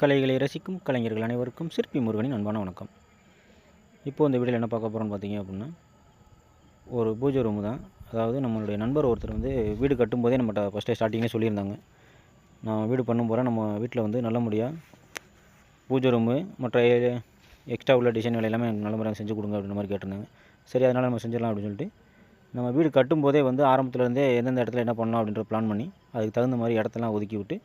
கலைகளை ரசிக்கும் கலைஞர்கள் அனைவருக்கும் சிற்பி முருகனின் அன்பான வணக்கம். இப்போது இந்த வீடியோவில் என்ன பார்க்க போகிறோன்னு பார்த்தீங்க அப்படின்னா ஒரு பூஜை ரூமு தான். அதாவது நம்மளுடைய நண்பர் ஒருத்தர் வந்து வீடு கட்டும்போதே நம்மகிட்ட ஃபஸ்ட்டே ஸ்டார்டிங்கே சொல்லியிருந்தாங்க. நான் வீடு பண்ணும் போகிறேன் நம்ம வீட்டில் வந்து நல்ல முறையாக பூஜை ரூமு மற்ற எக்ஸ்ட்ரா உள்ள டிசைன் வேலை எல்லாமே நல்ல முறையாக செஞ்சு கொடுங்க அப்படின்ற மாதிரி கேட்டிருந்தாங்க. சரி அதனால் நம்ம செஞ்சிடலாம் அப்படின்னு சொல்லிட்டு நம்ம வீடு கட்டும்போதே வந்து ஆரம்பத்துலேருந்தே எந்தெந்த இடத்துல என்ன பண்ணலாம் அப்படின்ற பிளான் பண்ணி அதுக்கு தகுந்த மாதிரி இடத்தெல்லாம் ஒதுக்கி விட்டு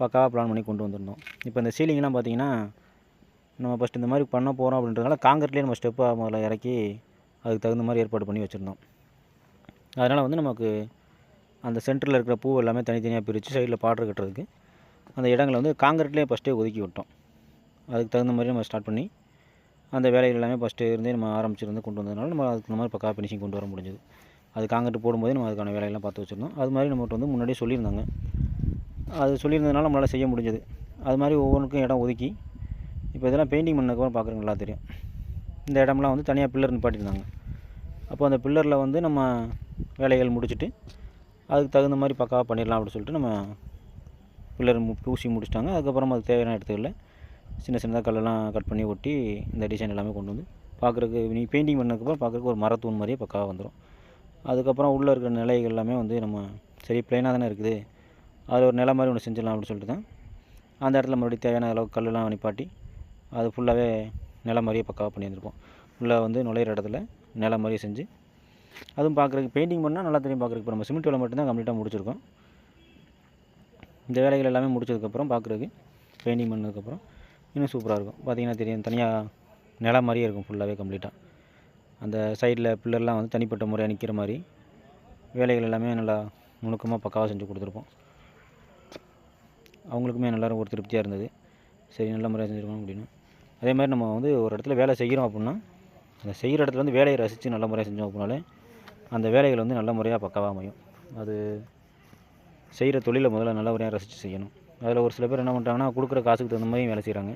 பக்காவாக பிளான் பண்ணி கொண்டு வந்திருந்தோம். இப்போ இந்த சீலிங்லாம் பார்த்திங்கன்னா நம்ம ஃபஸ்ட் இந்த மாதிரி பண்ண போகிறோம் அப்படின்றதுனால காங்கிரட்லேயே நம்ம ஸ்டெப்பாக முதல்ல இறக்கி அதுக்கு தகுந்த மாதிரி ஏற்பாடு பண்ணி வச்சுருந்தோம். அதனால் வந்து நமக்கு அந்த சென்டரில் இருக்கிற பூ எல்லாமே தனித்தனியாக பிரித்து சைடில் பாட்டு கட்டுறதுக்கு அந்த இடங்களை வந்து காங்கிரட்லேயே ஃபஸ்ட்டே ஒதுக்கி விட்டோம். அதுக்கு தகுந்த மாதிரி நம்ம ஸ்டார்ட் பண்ணி அந்த வேலைகள் எல்லாமே ஃபஸ்ட்டு இருந்தே நம்ம ஆரம்பிச்சிருந்து கொண்டு வந்ததுனால நம்ம அதுக்கு இந்த மாதிரி பக்கா ஃபினிஷிங் கொண்டு வர முடிஞ்சது. அது காங்கிரட் போடும்போது நம்ம அதுக்கான வேலையெல்லாம் பார்த்து வச்சுருந்தோம். அது மாதிரி நம்மகிட்ட வந்து முன்னாடியே சொல்லியிருந்தாங்க. அது சொல்லியிருந்ததுனால நம்மளால் செய்ய முடிஞ்சது. அது மாதிரி ஒவ்வொன்றுக்கும் இடம் ஒதுக்கி இப்போ இதெல்லாம் பெயிண்டிங் பண்ணக்கப்புறம் பார்க்குறவங்க தெரியும். இந்த இடம்லாம் வந்து தனியாக பில்லர் நிப்பாட்டியிருந்தாங்க. அப்போ அந்த பில்லரில் வந்து நம்ம வேலைகள் முடிச்சுட்டு அதுக்கு தகுந்த மாதிரி பக்காவாக பண்ணிடலாம் அப்படின்னு சொல்லிட்டு நம்ம பில்லர் பூசி முடிச்சிட்டாங்க. அதுக்கப்புறம் அதுக்கு தேவையான இடத்துகளில் சின்ன சின்னதாக கல்லெல்லாம் கட் பண்ணி ஒட்டி இந்த டிசைன் எல்லாமே கொண்டு வந்து பார்க்குறக்கு நீ பெயிண்டிங் பண்ணதுக்கப்புறம் பார்க்குறக்கு ஒரு மரத்தூண் மாதிரியே பக்காவாக வந்துடும் அதுக்கப்புறம் உள்ளே இருக்கிற நிலைகள் எல்லாமே வந்து நம்ம சரி ப்ளைனாக தானே இருக்குது. அதில் ஒரு நிலம் மாதிரி ஒன்று செஞ்சிடலாம் அப்படின்னு சொல்லிட்டு தான் அந்த இடத்துல மறுபடியும் தேவையான அளவுக்கு கல்லெலாம் நிப்பாட்டி அது ஃபுல்லாகவே நிலம் மாதிரியே பக்காவாக பண்ணி வந்திருப்போம். உள்ளே வந்து நுழையிற இடத்துல நிலம் மாதிரியே செஞ்சு அதுவும் பார்க்குறதுக்கு பெயிண்டிங் பண்ணால் நல்லா தெரியும் பார்க்குறதுக்கு இப்போ நம்ம சிமெண்ட் வேலை மட்டும்தான் கம்ப்ளீட்டாக முடிச்சிருக்கோம். இந்த வேலைகள் எல்லாமே முடிச்சதுக்கப்புறம் பார்க்குறதுக்கு பெயிண்டிங் பண்ணதுக்கப்புறம் இன்னும் சூப்பராக இருக்கும். பார்த்திங்கன்னா தெரியும் தனியாக நில மாதிரியே இருக்கும் ஃபுல்லாகவே கம்ப்ளீட்டாக அந்த சைடில் பில்லர்லாம் வந்து தனிப்பட்ட முறையாக நிற்கிற மாதிரி வேலைகள் எல்லாமே நல்லா நுணுக்கமாக பக்காவாக செஞ்சு கொடுத்துருப்போம். அவங்களுக்குமே நல்லாரும் ஒரு திருப்தியாக இருந்தது. சரி நல்ல முறையாக செஞ்சுருக்கோம் அப்படின்னு. அதே மாதிரி நம்ம வந்து ஒரு இடத்துல வேலை செய்கிறோம் அப்படின்னா அந்த செய்கிற இடத்துல வந்து வேலையை ரசித்து நல்ல முறையாக செஞ்சோம் அப்படின்னாலே அந்த வேலைகள் வந்து நல்ல முறையாக பக்காவாக அமையும். அது செய்கிற தொழிலை முதல்ல நல்ல முறையாக ரசித்து செய்யணும். அதில் ஒரு சில பேர் என்ன பண்ணுறாங்கன்னா கொடுக்குற காசுக்கு தகுந்த மாதிரி வேலை செய்கிறாங்க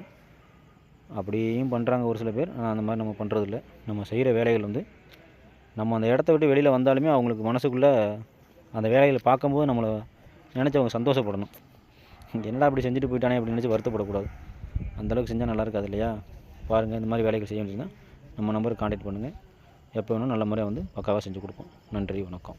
அப்படியும் பண்ணுறாங்க ஒரு சில பேர். ஆனால் அந்த மாதிரி நம்ம பண்ணுறதில்ல நம்ம செய்கிற வேலைகள் வந்து நம்ம அந்த இடத்த விட்டு வெளியில் வந்தாலுமே அவங்களுக்கு மனசுக்குள்ளே அந்த வேலைகளை பார்க்கும்போது நம்மளை நினச்சி அவங்க சந்தோஷப்படணும். என்னடா அப்படி செஞ்சுட்டு போயிட்டானே அப்படின்னு நினச்சி வருத்தப்படக்கூடாது. அந்தளவுக்கு செஞ்சால் நல்லா இருக்காது இல்லையா? பாருங்கள் இந்த மாதிரி வேலைகள் செய்ய வேண்டியதுன்னா நம்ம நம்பருக்கு காண்டாக்ட் பண்ணுங்கள் எப்போ வேணும் நல்ல முறையாக வந்து பக்காவாக செஞ்சு கொடுப்போம். நன்றி வணக்கம்.